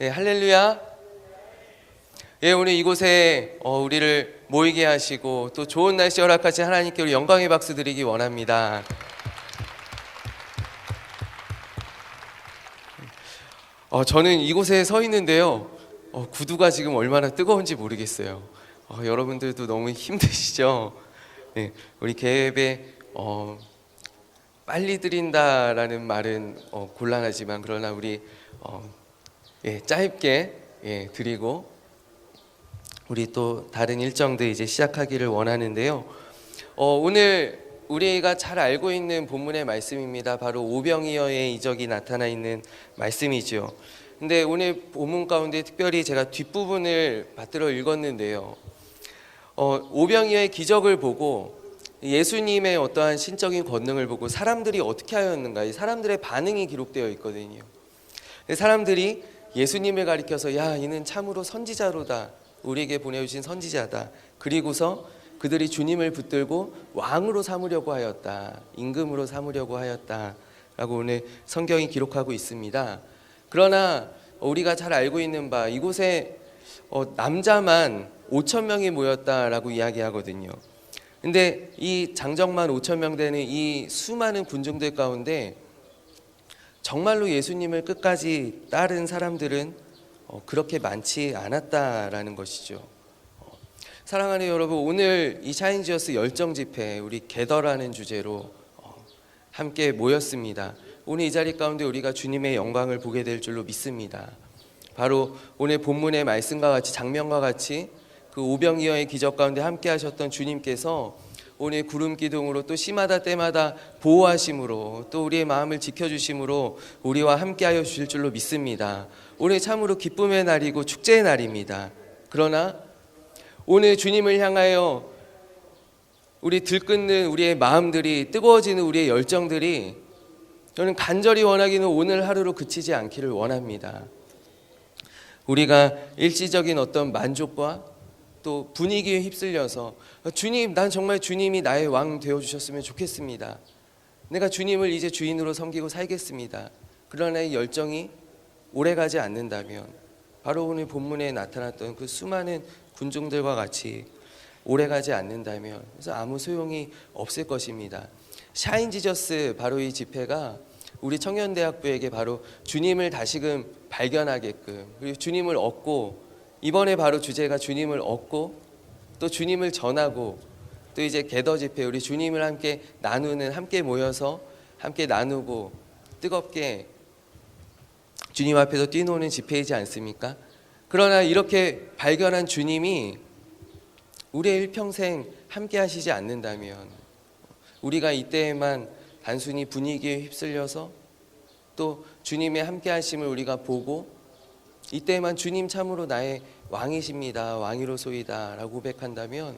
네, 할렐루야. 예, 오늘 이곳에 어, 우리를 모이게 하시고 또 좋은 날씨 허락하신 하나님께 영광의 박수 드리기 원합니다. 어, 저는 이곳에 서 있는데요. 어, 구두가 지금 얼마나 뜨거운지 모르겠어요. 어, 여러분들도 너무 힘드시죠? 네, 우리 개업에 어, 빨리 드린다라는 말은 어, 곤란하지만 그러나 우리 어, 예, 짧게 예, 드리고 우리 또 다른 일정들 이제 시작하기를 원하는데요. 어, 오늘 우리가 잘 알고 있는 본문의 말씀입니다. 바로 오병이어의 이적이 나타나 있는 말씀이죠. 근데 오늘 본문 가운데 특별히 제가 뒷부분을 받들어 읽었는데요. 어, 오병이어의 기적을 보고 예수님의 어떠한 신적인 권능을 보고 사람들이 어떻게 하였는가 이 사람들의 반응이 기록되어 있거든요. 사람들이 예수님을 가리켜서 야 이는 참으로 선지자로다 우리에게 보내주신 선지자다. 그리고서 그들이 주님을 붙들고 왕으로 삼으려고 하였다. 임금으로 삼으려고 하였다 라고 오늘 성경이 기록하고 있습니다. 그러나 우리가 잘 알고 있는 바 이곳에 어, 남자만 5천 명이 모였다라고 이야기하거든요. 근데 이 장정만 5천 명 되는 이 수많은 군중들 가운데 정말로 예수님을 끝까지 따른 사람들은 어, 그렇게 많지 않았다라는 것이죠. 어, 사랑하는 여러분, 오늘 이 샤인지어스 열정 집회 우리 개더라는 주제로 어, 함께 모였습니다. 오늘 이 자리 가운데 우리가 주님의 영광을 보게 될 줄로 믿습니다. 바로 오늘 본문의 말씀과 같이 장면과 같이 그 오병이어의 기적 가운데 함께 하셨던 주님께서 오늘 구름 기둥으로 또 시마다 때마다 보호하심으로 또 우리의 마음을 지켜주심으로 우리와 함께하여 주실 줄로 믿습니다. 오늘 참으로 기쁨의 날이고 축제의 날입니다. 그러나 오늘 주님을 향하여 우리 들끓는 우리의 마음들이 뜨거워지는 우리의 열정들이 저는 간절히 원하기는 오늘 하루로 그치지 않기를 원합니다. 우리가 일시적인 어떤 만족과 또 분위기에 휩쓸려서 주님, 난 정말 주님이 나의 왕 되어 주셨으면 좋겠습니다. 내가 주님을 이제 주인으로 섬기고 살겠습니다. 그러나 이 열정이 오래가지 않는다면 바로 오늘 본문에 나타났던 그 수많은 군중들과 같이 오래가지 않는다면 그래서 아무 소용이 없을 것입니다. 샤인 지저스 바로 이 집회가 우리 청년대학부에게 바로 주님을 다시금 발견하게끔 그리고 주님을 얻고 이번에 바로 주제가 주님을 얻고 또 주님을 전하고 또 이제 개더 집회 우리 주님을 함께 나누는 함께 모여서 함께 나누고 뜨겁게 주님 앞에서 뛰노는 집회이지 않습니까? 그러나 이렇게 발견한 주님이 우리의 일평생 함께 하시지 않는다면 우리가 이때에만 단순히 분위기에 휩쓸려서 또 주님의 함께 하심을 우리가 보고 이때만 주님 참으로 나의 왕이십니다. 왕이로소이다라고 고백한다면